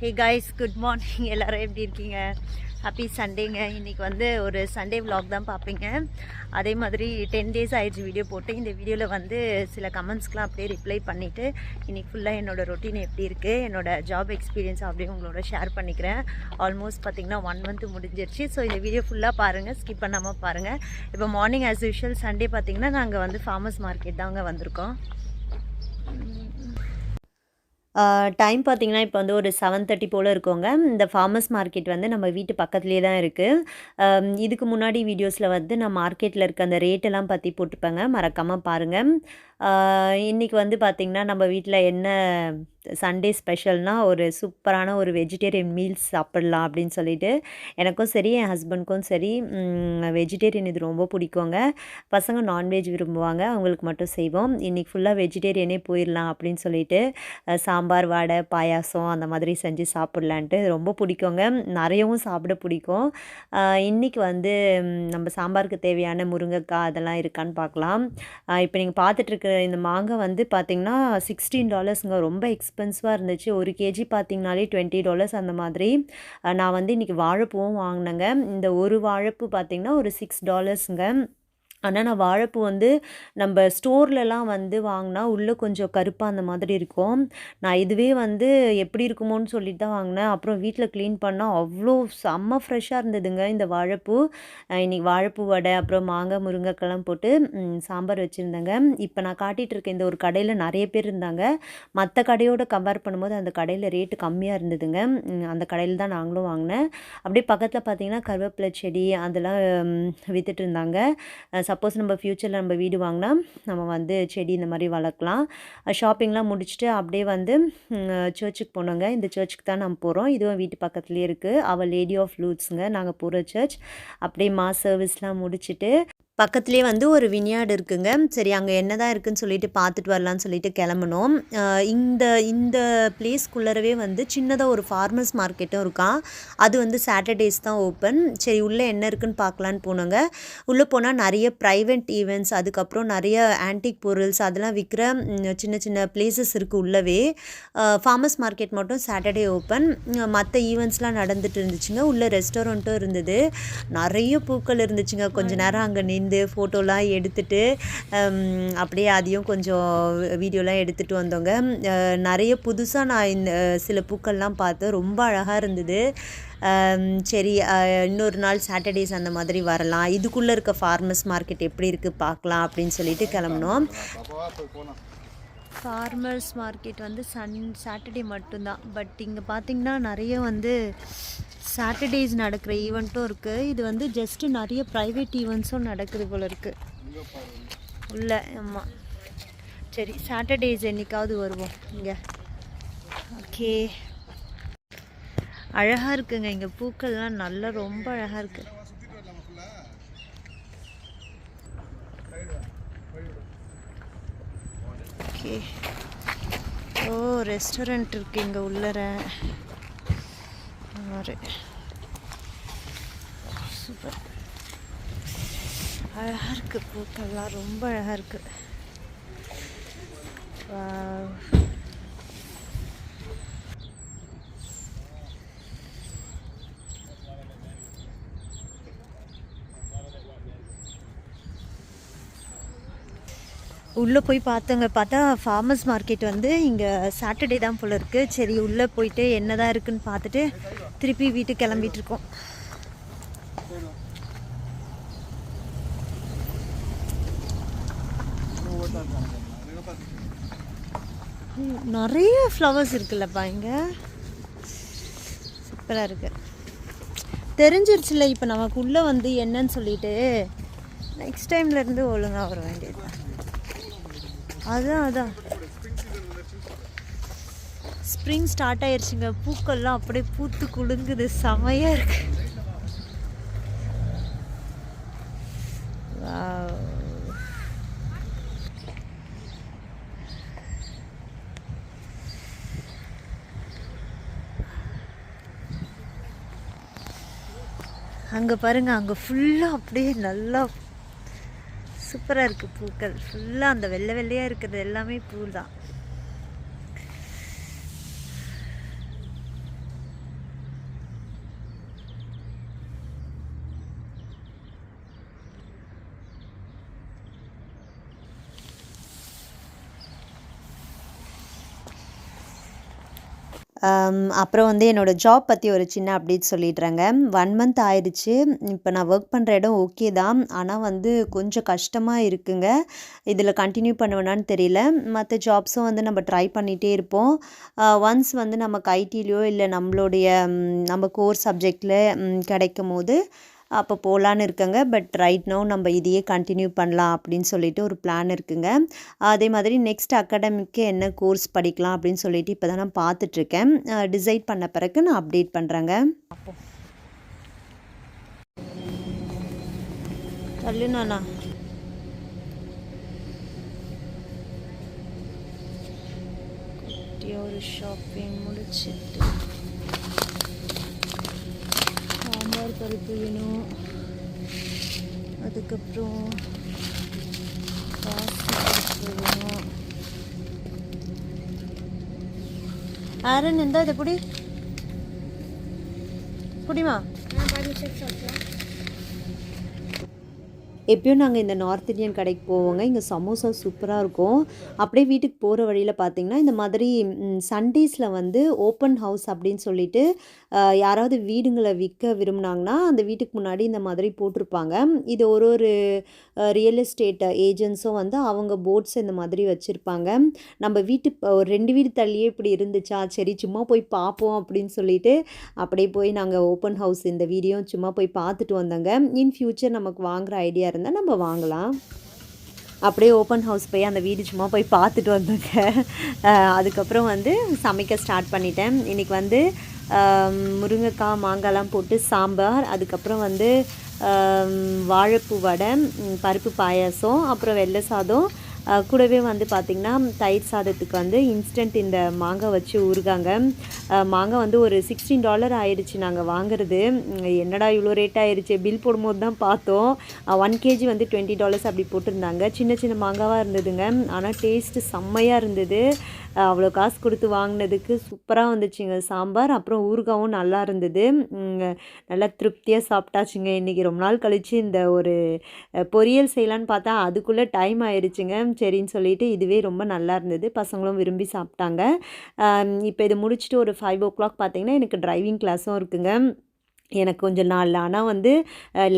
Hey guys good morning எல்லோரும் எப்படி இருக்கீங்க? ஹாப்பி சண்டேங்க இன்றைக்கி வந்து ஒரு சண்டே விலாக் தான் பார்ப்பீங்க. அதே மாதிரி டென் டேஸ் ஆயிடுச்சு வீடியோ போட்டு. இந்த வீடியோவில் வந்து சில கமெண்ட்ஸ்க்கெலாம் அப்படியே ரிப்ளை பண்ணிவிட்டு இன்றைக்கி ஃபுல்லாக என்னோடய ரொட்டீன் எப்படி இருக்குது என்னோடய ஜாப் எக்ஸ்பீரியன்ஸ் அப்படியே உங்களோட ஷேர் பண்ணிக்கிறேன். ஆல்மோஸ்ட் பார்த்திங்கன்னா ஒன் மந்த் முடிஞ்சிருச்சு. ஸோ இந்த வீடியோ ஃபுல்லாக பாருங்கள் ஸ்கிப் பண்ணாமல் பாருங்கள் இப்போ மார்னிங் ஆஸ் யூஷுவல் சண்டே பார்த்திங்கன்னா நாங்கள் வந்து ஃபார்மர்ஸ் மார்க்கெட் தாங்க வந்திருக்கோம். டைம் பார்த்திங்கன்னா இப்போ வந்து ஒரு செவன் தேர்ட்டி போல் இருக்கோங்க. இந்த ஃபார்மர்ஸ் மார்க்கெட் வந்து நம்ம வீட்டு பக்கத்துலேயே தான் இருக்குது இதுக்கு முன்னாடி வீடியோஸில் வந்து நான் மார்க்கெட்டில் இருக்க அந்த ரேட்டெல்லாம் பற்றி போட்டுப்பேங்க. மறக்காமல் பாருங்கள் இன்றைக்கி வந்து பார்த்திங்கன்னா நம்ம வீட்டில் என்ன சண்டே ஸ்பெஷல்னால் ஒரு சூப்பரான ஒரு வெஜிடேரியன் மீல்ஸ் சாப்பிட்லாம் அப்படின்னு சொல்லிட்டு எனக்கும் சரி என் ஹஸ்பண்ட்க்கும் சரி வெஜிடேரியன் இது ரொம்ப பிடிக்குங்க. பசங்க நான்வெஜ் விரும்புவாங்க அவங்களுக்கு மட்டும் செய்வோம். இன்றைக்கி ஃபுல்லாக வெஜிடேரியனே போயிடலாம் அப்படின்னு சொல்லிட்டு சாம்பார் வடை பாயாசம் அந்த மாதிரி செஞ்சு சாப்பிட்லான்ட்டு ரொம்ப பிடிக்குங்க. நிறையவும் சாப்பிட பிடிக்கும். இன்றைக்கி வந்து நம்ம சாம்பாருக்கு தேவையான முருங்கைக்காய் அதெல்லாம் இருக்கான்னு பார்க்கலாம். இப்போ நீங்கள் பார்த்துட்ருக்க இருக்கிற இந்த மாங்காய் வந்து பார்த்திங்கன்னா சிக்ஸ்டீன் டாலர்ஸுங்க ரொம்ப எக்ஸ்பென்சிவாக இருந்துச்சு. ஒரு கேஜி பார்த்தீங்கனாலே டுவெண்ட்டி டாலர்ஸ் அந்த மாதிரி. நான் வந்து இன்றைக்கி வாழைப்பூவும் வாங்கினேங்க. இந்த ஒரு வாழைப்பூ பார்த்திங்கன்னா ஒரு சிக்ஸ் டாலர்ஸுங்க ஆனால் நான் வாழைப்பூ வந்து நம்ம ஸ்டோர்லலாம் வந்து வாங்கினா உள்ளே கொஞ்சம் கருப்பாக அந்த மாதிரி இருக்கும். நான் இதுவே வந்து எப்படி இருக்குமோன்னு சொல்லிட்டு தான் வாங்கினேன். அப்புறம் வீட்டில் க்ளீன் பண்ணால் அவ்வளோ செம்ம ஃப்ரெஷ்ஷாக இருந்ததுங்க இந்த வாழைப்பூ. இன்றைக்கி வாழைப்பூ வடை அப்புறம் மாங்காய் முருங்கைக்கெல்லாம் போட்டு சாம்பார் வச்சுருந்தேங்க. இப்போ நான் காட்டிகிட்டு இருக்க இந்த ஒரு கடையில் நிறைய பேர் இருந்தாங்க. மற்ற கடையோட கம்பேர் பண்ணும்போது அந்த கடையில் ரேட்டு கம்மியாக இருந்ததுங்க. அந்த கடையில் தான் நாங்களும் வாங்கினேன். அப்படியே பக்கத்தில் பார்த்தீங்கன்னா கருவேப்பிலை செடி அதெல்லாம் விற்றுட்டு இருந்தாங்க. சப்போஸ் நம்ம ஃப்யூச்சரில் நம்ம வீடு வாங்கினா நம்ம வந்து செடி இந்த மாதிரி வளர்க்கலாம். ஷாப்பிங்லாம் முடிச்சுட்டு அப்படியே வந்து சர்ச்சுக்கு போனோங்க. இந்த சர்ச்சுக்கு தான் நம்ம போகிறோம் இதுவும் வீட்டு பக்கத்துலேயே இருக்குது அவள் லேடி ஆஃப் லூட்ஸுங்க நாங்கள் போகிற சர்ச். அப்படியே மா சர்வீஸ்லாம் முடிச்சுட்டு பக்கத்துலேயே வந்து ஒரு வினியார்டு இருக்குங்க. சரி அங்கே என்ன தான் இருக்குன்னு சொல்லிட்டு பார்த்துட்டு வரலான்னு சொல்லிட்டு கிளம்புனோம். இந்த இந்த பிளேஸ்க்குள்ளரவே வந்து சின்னதாக ஒரு ஃபார்மர்ஸ் மார்க்கெட்டும் இருக்கான் அது வந்து சாட்டர்டேஸ் தான் ஓப்பன் சரி உள்ளே என்ன இருக்குன்னு பார்க்கலான்னு போனோங்க. உள்ளே போனால் நிறைய ப்ரைவேட் ஈவெண்ட்ஸ் அதுக்கப்புறம் நிறைய ஆன்டிக் பொருள்ஸ் அதெல்லாம் விற்கிற சின்ன சின்ன பிளேசஸ் இருக்குது உள்ளவே. ஃபார்மர்ஸ் மார்க்கெட் மட்டும் சாட்டர்டே ஓப்பன் மற்ற ஈவெண்ட்ஸ்லாம் நடந்துட்டு இருந்துச்சுங்க. உள்ளே ரெஸ்டாரண்ட்டும் இருந்தது. நிறைய பூக்கள் இருந்துச்சுங்க. கொஞ்ச நேரம் அங்கே நின்று வந்து ஃபோட்டோலாம் எடுத்துட்டு அப்படியே அதையும் கொஞ்சம் வீடியோலாம் எடுத்துகிட்டு வந்தோங்க. நிறைய புதுசாக நான் இந்த சில பூக்கள்லாம் பார்த்தேன் ரொம்ப அழகாக இருந்தது. சரி இன்னொரு நாள் சாட்டர்டேஸ் அந்த மாதிரி வரலாம். இதுக்குள்ளே இருக்க ஃபார்மர்ஸ் மார்க்கெட் எப்படி இருக்குது பார்க்கலாம் அப்படின்னு சொல்லிட்டு கிளம்புனோம். ஃபார்மர்ஸ் மார்க்கெட் வந்து சன் சாட்டர்டே மட்டும்தான். பட் இங்கே பார்த்தீங்கன்னா நிறைய வந்து சாட்டர்டேஸ் நடக்கிற ஈவெண்ட்டும் இருக்குது இது வந்து ஜஸ்ட்டு நிறைய ப்ரைவேட் ஈவெண்ட்ஸும் நடக்குது போல இருக்குது இல்லை ஆமாம் சரி சாட்டர்டேஸ் என்னைக்காவது வருவோம். இங்கே. ஓகே அழகாக இருக்குங்க. இங்கே பூக்கள்லாம் நல்லா ரொம்ப அழகாக இருக்குது ஓகே. ஓ ரெஸ்டாரண்ட் இருக்கு இங்கே உள்ளர. சூப்பர். அழகாக இருக்கு பூக்கள்லாம் ரொம்ப அழகாக இருக்கு. உள்ளே போய் பார்த்தவங்க பார்த்தா ஃபார்மர்ஸ் மார்க்கெட் வந்து இங்கே சாட்டர்டே தான் போல இருக்குது சரி உள்ளே போயிட்டு என்ன தான் இருக்குன்னு பார்த்துட்டு திருப்பி வீட்டுக்கு கிளம்பிட்டுருக்கோம் நிறைய ஃப்ளவர்ஸ் இருக்குல்லப்பா இங்கே. சூப்பராக இருக்குது தெரிஞ்சிருச்சுல இப்போ நமக்கு உள்ளே வந்து என்னன்னு சொல்லிட்டு நெக்ஸ்ட் டைம்லேருந்து ஒழுங்காக வர வேண்டியது அதான் அதான். ஸ்ப்ரிங் ஸ்டார்ட் ஆயிடுச்சுங்க பூக்கள்லாம் அப்படியே பூத்து குலுங்குது. செமையாக இருக்கு. அங்கே பாருங்க அங்கே ஃபுல்லாக அப்படியே நல்லா சூப்பராக இருக்குது பூக்கள். ஃபுல்லாக அந்த வெள்ளை வெள்ளையாக இருக்கிறது எல்லாமே பூ தான். Um, அப்புறம் வந்து என்னோடய ஜாப் பற்றி ஒரு சின்ன அப்டேட் சொல்லிடுறேங்க. ஒன் மந்த் ஆயிடுச்சு. இப்போ நான் ஒர்க் பண்ணுற இடம் ஓகே தான். ஆனால் வந்து கொஞ்சம் கஷ்டமாக இருக்குங்க. இதில் கண்டினியூ பண்ணுவேனான்னு தெரியல. மற்ற ஜாப்ஸும் வந்து நம்ம ட்ரை பண்ணிகிட்டே இருப்போம். Uh, ஒன்ஸ் வந்து நமக்கு ஐடிலையோ இல்லை நம்மளுடைய um, நம்ம கோர் சப்ஜெக்டில் um, கிடைக்கும் போது அப்போ போகலான்னு இருக்கேங்க. பட் ரைட் நோ நம்ம இதையே கண்டினியூ பண்ணலாம் அப்படின்னு சொல்லிட்டு ஒரு பிளான் இருக்குங்க. அதே மாதிரி நெக்ஸ்ட் அகாடமிக்கு என்ன கோர்ஸ் படிக்கலாம் அப்படின்னு சொல்லிட்டு இப்போ தான் நான் பார்த்துட்ருக்கேன் டிசைட் பண்ண பிறகு நான் அப்டேட் பண்ணுறேங்க தள்ளுனாண்ணா ஒரு ஷாப்பிங் முடிச்சிட்டு. சாம்பார் பருப்பு வேணும். அதுக்கப்புறம் பாசி பருப்பு வேணும். ஆரன் எந்த இதை புடி புடிமா எப்பயும் நாங்கள் இந்த நார்த் இந்தியன் கடைக்கு போவோங்க. இங்கே சமோசா சூப்பராக இருக்கும். அப்படியே வீட்டுக்கு போகிற வழியில் பார்த்தீங்கன்னா இந்த மாதிரி சண்டேஸில் வந்து ஓப்பன் ஹவுஸ் அப்படின்னு சொல்லிட்டு யாராவது வீடுங்களை விற்க விரும்புனாங்கன்னா அந்த வீட்டுக்கு முன்னாடி இந்த மாதிரி போட்டிருப்பாங்க. இது ஒரு ஒரு ரியல் எஸ்டேட் ஏஜென்ட்ஸும் வந்து அவங்க போட்ஸ் இந்த மாதிரி வச்சுருப்பாங்க. நம்ம வீட்டு ஒரு ரெண்டு வீடு தள்ளியே இப்படி இருந்துச்சா? சரி சும்மா போய் பார்ப்போம் அப்படின்னு சொல்லிட்டு அப்படியே போய் நாங்கள் ஓப்பன் ஹவுஸ் இந்த வீடியோ சும்மா போய் பார்த்துட்டு வந்தோங்க. இன் ஃப்யூச்சர் நமக்கு வாங்குற ஐடியா இருந்தால் நம்ம வாங்கலாம். அப்படியே ஓப்பன் ஹவுஸ் போய் அந்த வீடு சும்மா போய் பார்த்துட்டு வந்தோங்க. அதுக்கப்புறம் வந்து சமைக்க ஸ்டார்ட் பண்ணிட்டேன். இன்றைக்கி வந்து முருங்கைக்காய் மாங்காய்லாம் போட்டு சாம்பார் அதுக்கப்புறம் வந்து வாழைப்பூ வடை பருப்பு பாயாசம் அப்புறம் வெள்ளை சாதம் கூடவே வந்து பார்த்திங்கன்னா தயிர் சாதத்துக்கு வந்து இன்ஸ்டன்ட் இந்த மாங்காய் வச்சு ஊறுகாங்க. மாங்காய் வந்து ஒரு சிக்ஸ்டீன் டாலர் ஆயிடுச்சு நாங்கள் வாங்குறது. என்னடா இவ்வளோ ரேட் ஆயிடுச்சு பில் போடும்போது தான் பார்த்தோம். ஒன் கேஜி வந்து டுவெண்ட்டி டாலர்ஸ் அப்படி போட்டிருந்தாங்க. சின்ன சின்ன மாங்காவாக இருந்ததுங்க. ஆனால் டேஸ்ட்டு செம்மையாக இருந்தது. அவ்வளோ காசு கொடுத்து வாங்கினதுக்கு சூப்பராக வந்துச்சுங்க. சாம்பார் அப்புறம் ஊறுகாவும் நல்லா இருந்தது. நல்லா திருப்தியாக சாப்பிட்டாச்சுங்க. இன்றைக்கி ரொம்ப நாள் கழித்து இந்த ஒரு பொரியல் செய்யலான்னு பார்த்தா அதுக்குள்ளே டைம் ஆயிடுச்சுங்க சரின்னு சொல்லிட்டு இதுவே ரொம்ப நல்லா இருந்தது. பசங்களும் விரும்பி சாப்பிட்டாங்க. இப்போ இது முடிச்சுட்டு ஒரு ஃபைவ் ஓ கிளாக் பார்த்தீங்கன்னா எனக்கு டிரைவிங் கிளாஸும் இருக்குங்க. எனக்கு கொஞ்சம் நாள். ஆனால் வந்து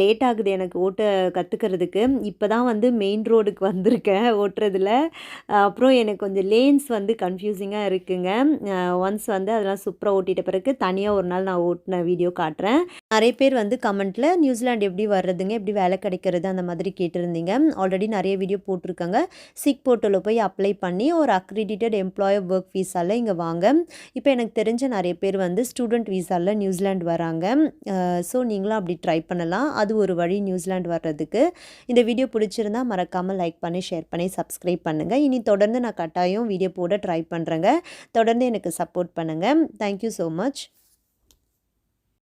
லேட் ஆகுது எனக்கு ஓட்ட கற்றுக்கிறதுக்கு இப்போ தான் வந்து மெயின் ரோடுக்கு வந்திருக்கேன் ஓட்டுறதுல. அப்புறம் எனக்கு கொஞ்சம் லேன்ஸ் வந்து கன்ஃபியூசிங்காக இருக்குங்க. ஒன்ஸ் வந்து அதெல்லாம் சூப்பராக ஓட்டிட்ட பிறகு தனியாக ஒரு நாள் நான் ஓட்டின வீடியோ காட்டுறேன். நிறைய பேர் வந்து கமெண்ட்டில் நியூசிலாந்து எப்படி வர்றதுங்க? எப்படி வேலை கிடைக்கிறது? அந்த மாதிரி கேட்டிருந்தீங்க. ஆல்ரெடி நிறைய வீடியோ போட்டிருக்காங்க. சிக் போர்ட்டலில் போய் அப்ளை பண்ணி ஒரு அக்ரிடிட்டட் எம்ப்ளாயர் ஒர்க் வீசாவில் இங்கே வாங்க. இப்போ எனக்கு தெரிஞ்ச நிறைய பேர் வந்து ஸ்டூடெண்ட் வீசாவில் நியூசிலாந்து வராங்க. ஸோ நீங்களும் அப்படி ட்ரை பண்ணலாம். அது ஒரு வழி நியூசிலாந்து வர்றதுக்கு. இந்த வீடியோ பிடிச்சிருந்தா மறக்காமல் லைக் பண்ணி ஷேர் பண்ணி சப்ஸ்கிரைப் பண்ணுங்கள் இனி தொடர்ந்து நான் கட்டாயம் வீடியோ போட ட்ரை பண்ணுறேங்க தொடர்ந்து எனக்கு சப்போர்ட் பண்ணுங்கள் தேங்க்யூ ஸோ மச்